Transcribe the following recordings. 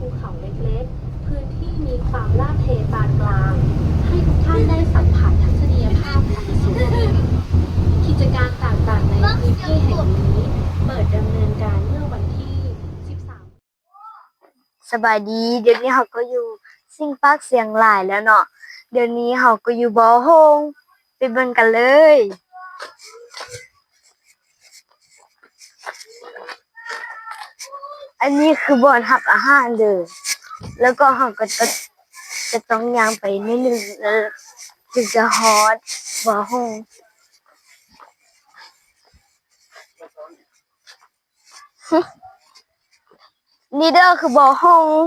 ภูเขาเล็กๆ พื้นที่มีความลาดเทปานกลาง ให้ทุกท่านได้สัมผัสทัศนียภาพของสวนกิจการต่างๆในพื้นที่แห่งนี้ เปิดดำเนินการเมื่อวันที่ 13 สบายดีเดี๋ยวนี้เขาก็อยู่ซิ่งปาร์คเสียงหลายแล้วเนาะเดี๋ยวนี้เขาก็อยู่บอโฮงไปเบิ่งกันเลย อันนี้คือบ่อนหับอาหารเด้อแล้วก็เขาก็จะจะต้องย่างไปนิดนึงแล้วถึงจะฮอตบ่อโฮงนี่เด้อคือบ่อโฮง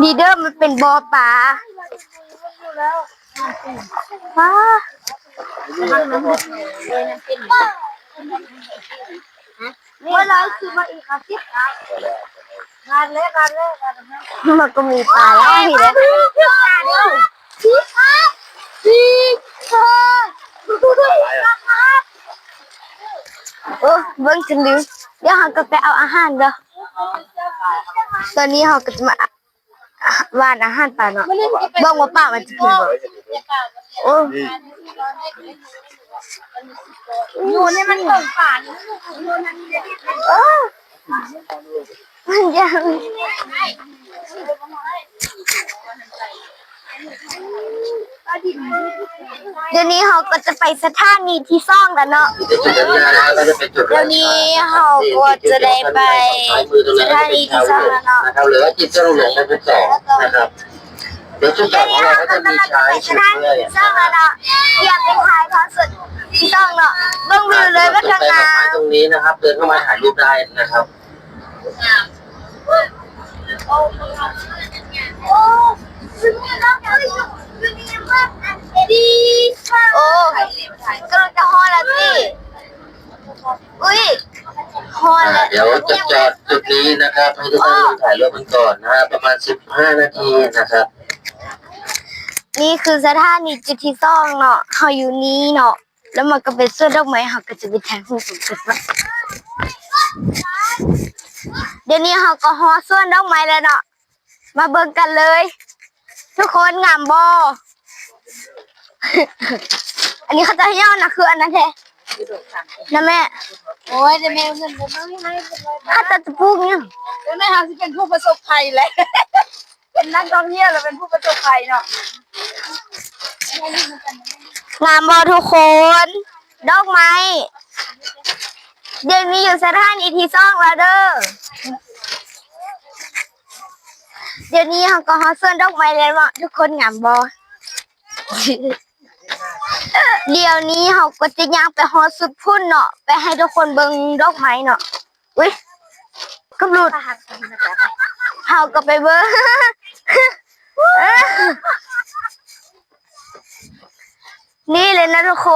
ดีเดอร์มันเป็นบอปลา ว้าเมื่อไรคือมาอีกอาทิตย์งานเล็กงานเล็กมันก็มีปลาแล้วมีเลยพี่ครับพี่ครับเออเบิ่งฉันลืมเดี๋ยวเราก็ไปเอาอาหารเด้อตอนนี้เราก็จะมา หวานอาหารปลาเนาะเบิ่งว่าป้ามันจะกินบ่โอ้อยู่ในมันเบิ่งป่านี่เออมันยัง เดี๋ยวนี้เราก็จะไปสถานีที่ซ่องแล้วเนาะจุดนั้นนะก็จะเป็นจุดเดี๋ยวนี้เราก็จะได้ไปสถานีที่ซ่องแล้วเนาะนะครับหรือว่าจิตจะลงหลงไปเป็นสองนะครับเดี๋ยวจุดต่อของเราก็จะมีชายสุดเลยซ่องแล้วเนาะอยากไปถ่ายทอดสดที่ซ่องเนาะเบิ่งวิวเลยว่าทางไปงาดอกไม้นตรงนี้นะครับ เดินเข้ามาถ่ายรูปได้นะครับโอ้ กำลังจะฮอดแล้วสิอุ้ยฮอดแล้วเดี๋ยวจะจอดจุดนี้นะครับให้ทุกท่านถ่ายรูปกันก่อนนะฮะประมาณ15นาทีนะครับ นี่คือสถานีจุดที่สองเนาะเขาอยู่นี้เนาะแล้วมันก็เป็นเสื้อดอกไม้เขาก็จะไปแทงหูสุดสุดว่าเดี๋ยวนี้เขาก็ฮอดส่วนดอกไม้แล้วเนาะมาเบิ่งกันเลย ทุกคนงามบอ อันนี้เขาจะให้ย่อนะคืออันนั้นแท้นะแม่ โอ้ยแต่แม่เงินบ่มาให้เป็นไรถ้าจะจะพูดเนี่ยเดี๋ยวแม่ทางสิเป็นผู้ประสบภัยแหละเป็นนักท่องเที่ยวแล้วเป็นผู้ประสบภัยเนาะงามบอทุกคน ดอกไม้ เดี๋ยวนี้อยู่สถานีที่สองแล้วเด้อเดี๋ยวนี้เขาก็ฮอตส่วนดอกไม้แล้วเนาะทุกคนงามบอ เดี๋ยวนี้เขาก็จะย่างไปฮอสุดพุ่นเนาะไปให้ทุกคนเบิงดอกไม้เนาะอุ้ยกำลุดเขาก็ไปเบิงนี่เลยนะทุกค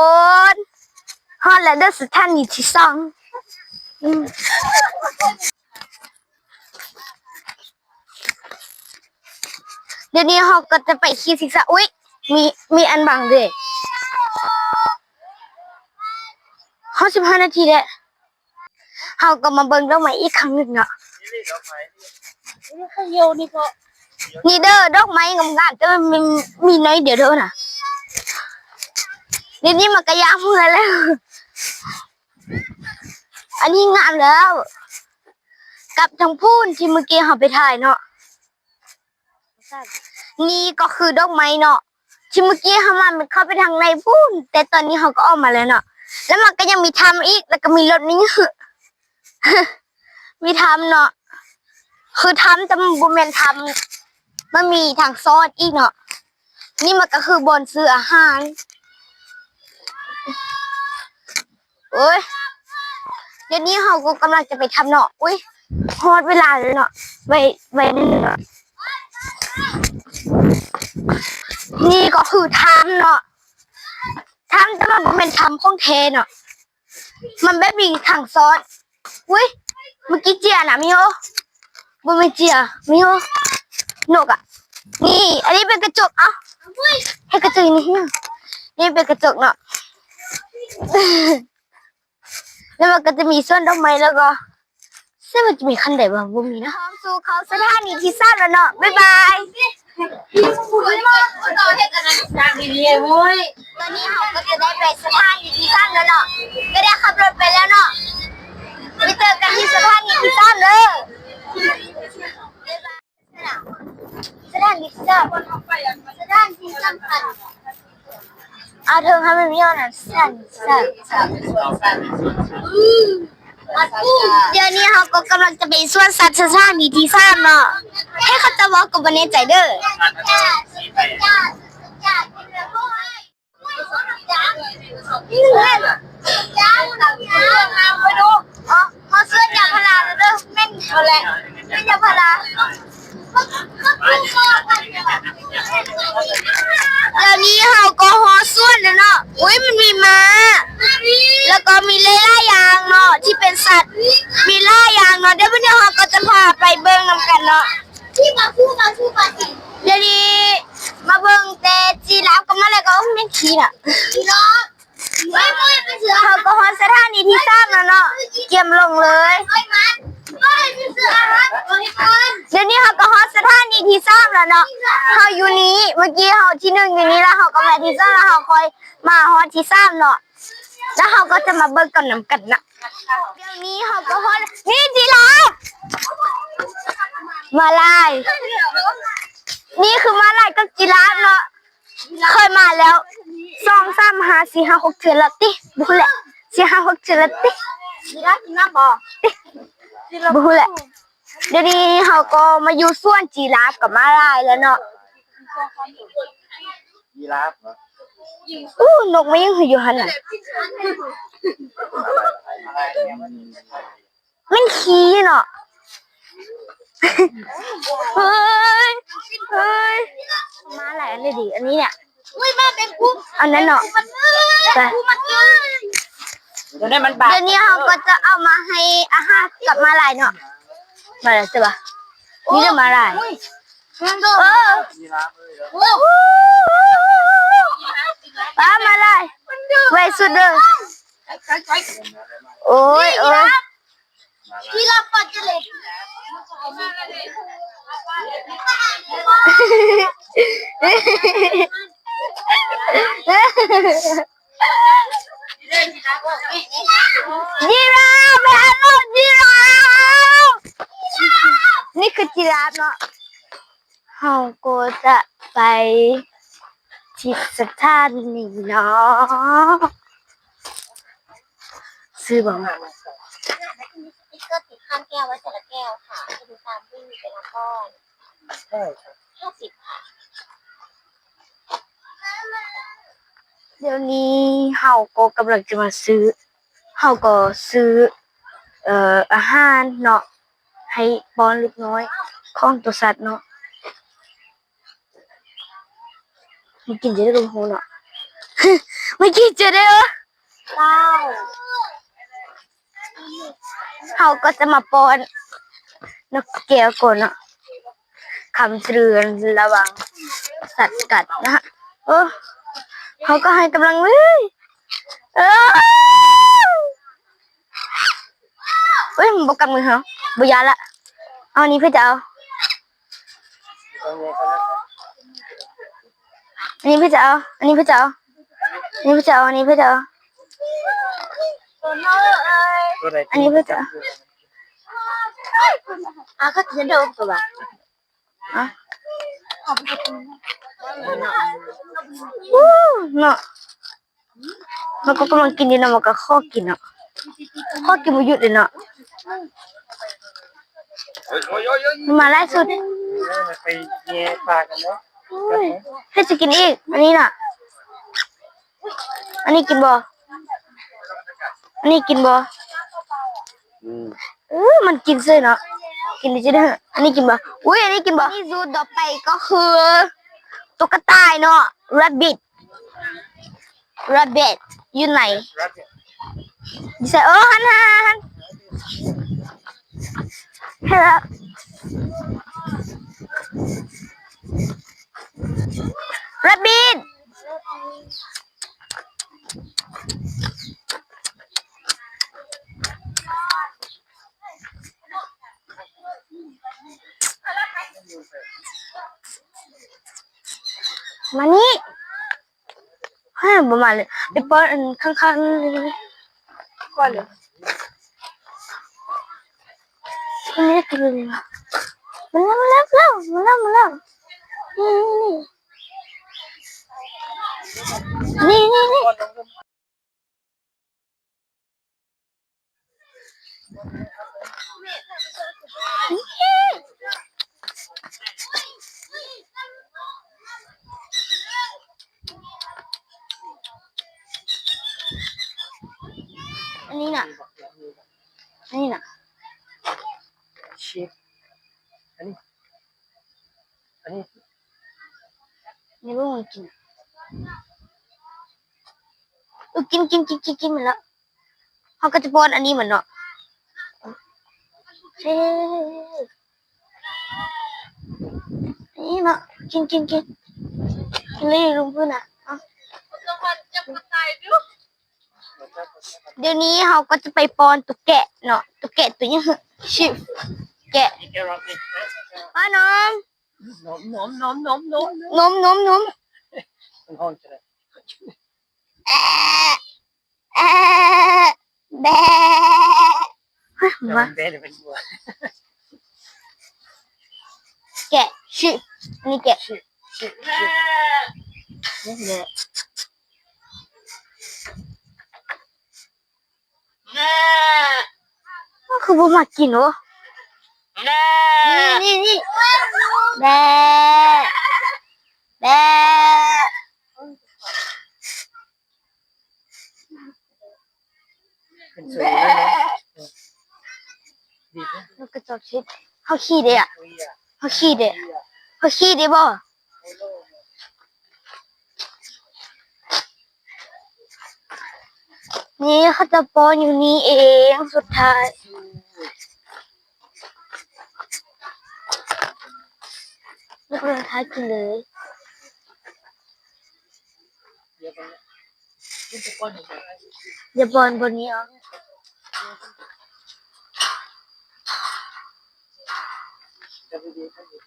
นฮอตแล้วเด้อสถานีที่สองเดี๋ยวนี้เขาก็จะไปขี่ศิกษาอุ๊ย มีมีอันบังด้วยเขาสิบห้านาทีแล้วเขาก็มาเบิ่งดอกไม้อีกครั้งหนึ่งเนาะนี่ขยโยนี่ก็นี่เด้อดอกไม้งามๆแต่มันมีมีน้อยเดียวเด้อน่ะเดี๋ยวนี้มันก็ยางเมื่อแล้ว อันนี้งามแล้ว กับทางพูนที่เมื่อกี้เขาไปถ่ายเนาะนี่ก็คือดอกไม้เนาะ ที่เมื่อกี้เขามามันเข้าไปทางในพูนแต่ตอนนี้เขาก็ออกมาแล้วเนาะแล้วมันก็ยังมีทำอีกแล้วก็มีรถนี้มีทำเนาะคือทำแต่มันบ่แม่นทำมันมีทางซอสอีกเนาะนี่มันก็คือบนซื้ออาหารโอ้ยเดี๋ยวนี้เขาก็กำลังจะไปทำเนาะอุ้ยฮอดเวลาเลยเนาะไปไปนี่เนาะ นี่ก็คือทำเนาะทำแต่มันเป็นทำของเทเนาะมันไม่มีถังซอสอุ้ยเมื่อกี้เจียนะมิโอบ่ไม่เจียมิโอนกอะนี่ อันนี้เป็นกระจกเอ้าให้กระจกนี่นะนี่เป็นกระจกเนาะแล้วมันก็จะมีส่วนดอกไม้แล้วก็ซึ่งมันจะมีคันใดบ้างบ่มีนะพร้อมสู่เขาสถานีที่ทราบแล้วเนาะบ๊ายบาย ต่อเทศกันนะจางดีเว้ยตอนนี้เราก็จะได้ไปสถานีที่ทราบแล้วเนาะก็ได้ขับรถไปแล้วเนาะไปเจอกันที่สถานีที่ทราบเลยสถานีที่ทราบสถานีสำคัญเอาเธอทำเป็นย่อนะสถานีที่ทราบ เดี๋ยวนี้เขาก็กำลังจะไปสวนสัตว์สถามีที่สามเนาะให้เขาจะบอกกับวันนี้ใจเด้อนี่เล่นจ้าไปดูอ๋อเขาเสื้อยางพาราแล้วเด้อแม่นเอาแหละแม่นยางพาราเดี๋ยวนี้เขาก็ฮอส่วนแล้วเนาะอุ้ยมันมีม้า แล้วก็มีเล่ล่ายางเนาะที่เป็นสัตว์ มีล่ายางเนาะเดี๋ยววันนี้เราก็จะพาไปเบิ้งนำกันเนาะที่มาคู่มาคู่มาเดี๋ยวนี้มาเบิ้งแต่จีราฟก็มาแล้วก็แม่งขี้น่ะจีราฟไม่ไม่เป็นเสือเขาก็ฮอนสถานี ที่สามแล้วเนาะเกียมลงเลยเดี๋ยวนี้เขาก็ฮอนสถานีที่สามแล้วเนาะเขาอยู่นี้เมื่อกี้เขาที่หนึ่งอยู่นี้แล้วเขาก็มาที่สามแล้วเขาคอยมาฮอนที่สามเนาะแล้วเขาก็จะมาเบิกกันน้ำกันนะเดี๋ยวนี้เขาก็ฮอดนี่จีราฟมาลาย นี่คือมาลายกับจีราฟเนาะเคยมาแล้วสองสามห้าสี่ห้าหกเทือนละติบุแหละ สี่ห้าหกเทือนละติจีราฟกินน้ำบ่บุแหละเดี๋ยวนี้เขาก็มาอยู่ส่วนจีราฟกับมาลายแล้วเนาะยีราฟเหรออู้นกมันยังอยู่หันน่ะอะไรเนี่ยมันมันขี้เนาะเฮ้ยเฮ้ยมาหลายอันเลยดิอันนี้เนี่ยอุ้ยมาเป็นคู่อันนั้นเนาะมัน เอ้ยแต่คู่มันเอ้ยเดี๋ยวนี้มันบาดเดี๋ยวนี้เขาก็จะเอามาให้อาหารกับมาลายเนาะมาลายใช่ปะนี่เรื่องมาลายเออยีราฟเลยเหรอโอ้ป้ามาลายไว้สุดเลยโอ้ยโอ้ยที่เราปัดจะเล็ก ยีราฟไปหาโลกยีราฟนี่คือจีราฟเนาะเขาก็จะไปที่สถานีเนาะซื้อบ้างสติ๊กเกอร์ติดข้างแก้วไว้แต่ละแก้วค่ะจะดูตามที่มีเป็นละก้อนใช่ครับห้าสิบค่ะ เดี๋ยวนี้เฮาก็กำลังจะมาซื้อเฮาก็ซื้อ เอ่ออาหารเนาะให้บอนเล็กน้อยของตัวสัตว์เนาะไม่กินจะได้รู้หูเนาะไม่กินจะได้เหรอเก้าเฮาก็จะมาป้อนนกแก้วก่อนเนาะคำเตือนระวังสัตว์กัดนะฮะเออ เขาก็ให้กำลังเลยเออเฮ้ยมันบอกกันมือเหรอบุยาละ เอาอันนี้เพื่อจะเอาอันนี้เพื่อจะเอา อันนี้เพื่อจะเอา อันนี้เพื่อจะเอา อันนี้เพื่อจะเอาตัวน้อยเอ้ยตัวไหนอันนี้เพื่อจะเอาอะก็จะเดิมตัวแบบอะ เนาะมันก็กำลังกินอยู่นะมันก็ข้อกินเนาะข้อกินไมาหยุดเลยเนาะโอ้ยโอ้ยโอ้ยโอ้ยมันมาไล่สุดไปแย่ปลากันเนาะให้จะกินอีก อันนี้น่ะ อันนี้กินบ่ อันนี้กินบ่อืมเออมันกินเส้นเนาะ กินดิจิเด้อันนี้กินบ่อุ้ยอันนี้กินบ่นี่ซูต่อไปก็คือตุ๊กตาเนาะ rabbit rabbit อยู่ไหนดิฉันเออหันหันหันเฮ้ย rabbit นี่ให้ประมาณ เลยไปเปิดอันข้างๆนี่ก่อนเลยมันไม่ได้กินเลยนะมันแล้วมันแล้วมันแล้วมันแล้วนี่นี่นี่ก่อนลงอัน นี้น่ะอันนี้น่ะ ชิปอันนี้ อันนี้นี่ไม่มันกินเออกินกินกินกินกินมันแล้วเขาก็จะป้อนอันนี้เหมือนเนาะเฮ้ยนี่เนาะกินกินกินกินเลยลุงเพื่อนอะเอา เดี๋ยวนี้เขาก็จะไปป้อนตุ๊กแกะเนาะตุ๊กแกะตัวนี้ชิบแกะนี่แกรอกนี่ป้าน้องนมนมนมนมนมนมนมนมมันห้องจะได้แอะแอะแบะเฮ้ยนมามเบ๊เป็นบัวแกะชิบอันนี้แกะชิปชิปนี่แหละก็คือบ่มากินวะนี่นี่นี่แบะ แบะเป็นสวยเลยนะดีนะแล้วก็จอกชิบเขาขี้เด้อะอุ้ยอะ เขาขี้เด้เขาขี้เด้บ่ นี่เขาจะป้อนอยู่นี่เองสุดท้ายแล้วก็สุดท้ายกินเลยเดี๋ยวไปนี่จะป้อนให้ดูอย่าป้อนบนนี้อะจะไปดีให้ดี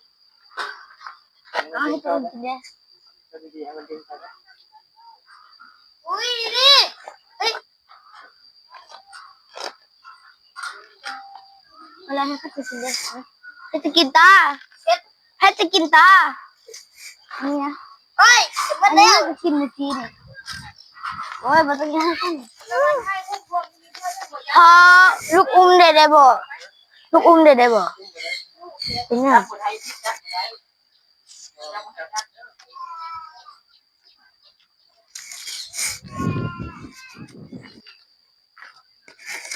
เอาให้ตัวมันกินเด้จะไปดีให้มันดึงไปนะอุ้ยนี่ เอ้ยอะไรให้เขาจะกินได้ให้จะกินตาให้จะกินตาเนี่ยเอ้ยมันเลี้ยงกินเมื่อกี้เนี่ยโอ้ยมันต้องให้ข้างพอลูกอุ้มได้ได้บ่ลูกอุ้มได้ได้บ่เป็นไง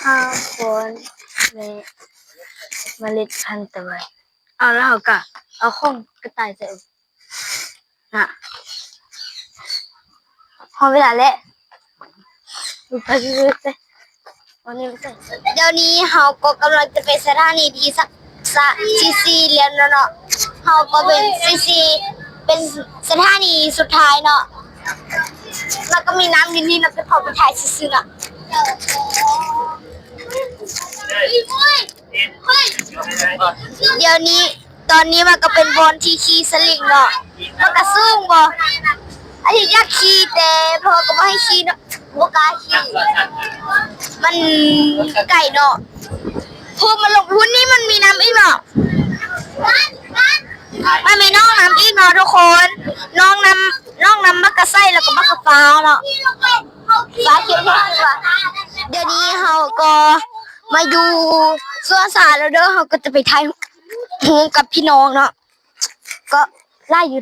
ข้าวฝนเม เมล็ดพันธุ์ตะวันเอาแล้วเราก็เอาข้องกระต่ายใส่น่ะพอเวลาแล้วดูไปเรื่อยๆไปวันนี้ไม่ใส่เดี๋ยวนี้เราก็กำลังจะไปสถานีที่สักสะซีซีเรียนแล้วเนาะเราก็เป็นซีซีเป็นสถานีสุดท้ายเนาะแล้วก็มีน้ำอยู่นี่เราไปขอไปถ่ายซื้อๆเนาะ เดี๋ยวนี้ตอนนี้มันก็เป็นบอลที่ขี่สลิงเนาะมันก็สูงบ่อันนี้อยากขี่แต่พอก็ไม่ให้ขี่เนาะบ่กล้าขี่มันไก่เนาะพอมาลงทุนนี่มันมีน้ำอีกเนาะมันมีน้องน้ำอีกเนาะทุกคน น้องน้ำน้องน้ำมักกะไส้แล้วก็มักกะฟ้าเนาะฟ้าเขียวที่คือว่าเดี๋ยวนี้เฮาก็ มาอยู่สวนสาธารณะแล้วเด้อเฮาก็จะไปถ่ายรูกับพี่น้องเนาะก็ไล่อยู่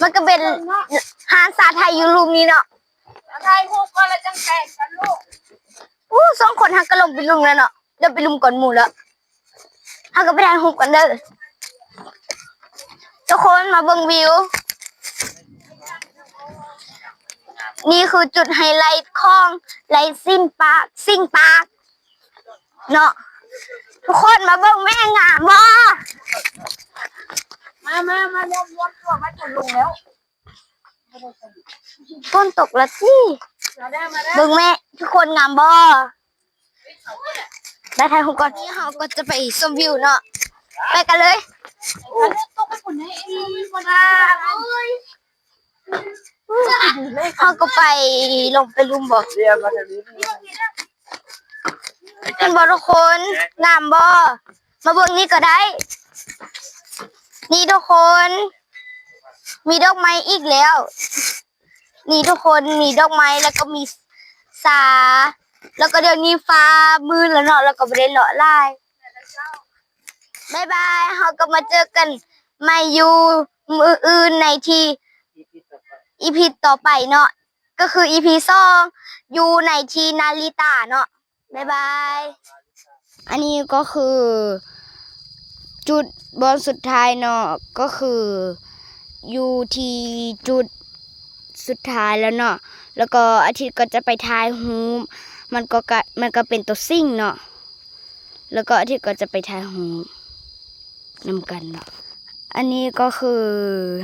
มันก็เป็นหาสาไทยอยู่รูมนี้เนาะถ่ายรูก่อนแล้วจังแตกกันลูกอู้สองคนหักก็ลงไปลุมแล้วเนาะเดี๋ยวไปลุมก่อนหมู่แล้วหักก็ไปถ่ายรูปกันเด้อทุกคนมาเบิ่งวิว นี่คือจุดไฮไลท์ของไลซิ่งปาร์คซิ่งปาร์ค เนาะทุกคนมาเบิ่งแม่งามบ่มามามาม้วนม้วนตัวมาจนลงแล้วฝนตกแล้วสิมาได้มาได้เบิ่งแม่ทุกคนงามบ่ได้ถ่ายรูปก่อนนี่เราก็จะไปชมวิวเนาะไปกันเลยอันนี้ตกไปคนไหนเองมีคนมาเขาก็ไปลงไปลุมบอกเรียนมาทางนี้ เป็นบอทุกคนงามบอมาเบิ่งนี่ก็ได้ นี่ทุกคน มีดอกไม้อีกแล้ว นี่ทุกคนมีดอกไม้แล้วก็มีสา แล้วก็เดี๋ยวนี้ฟ้ามืดแล้วเนาะแล้วก็ไม่ได้เลาะลายบายบายเราก็มาเจอกันใหม่อยู่มืออื่นในที่อีพีต่อไปเนาะก็คืออีพีสองอยู่ในทีนาริตาเนาะ บายบาย อันนี้ก็คือ จุดบอลสุดท้ายเนาะก็คืออยู่ที่จุดสุดท้ายแล้วเนาะแล้วก็อาทิตย์ก็จะไปทายฮูมมันก็กมันก็เป็นตัวซิ่งเนาะแล้วก็อาทิตย์ก็จะไปทายฮูมนำกันเนาะอันนี้ก็คือ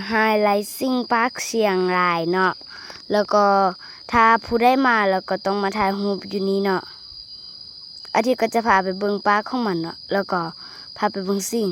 ไฮไลท์ซิ่งพาร์คเชียงรายเนาะแล้วก็ถ้าผู้ได้มาแล้วก็ต้องมาทายฮูมอยู่นี่เนาะ อาทิตย์ก็จะพาไปเบิ่งปาร์คของมันเนาะแล้วก็พาไปเบิ่งสิ่ง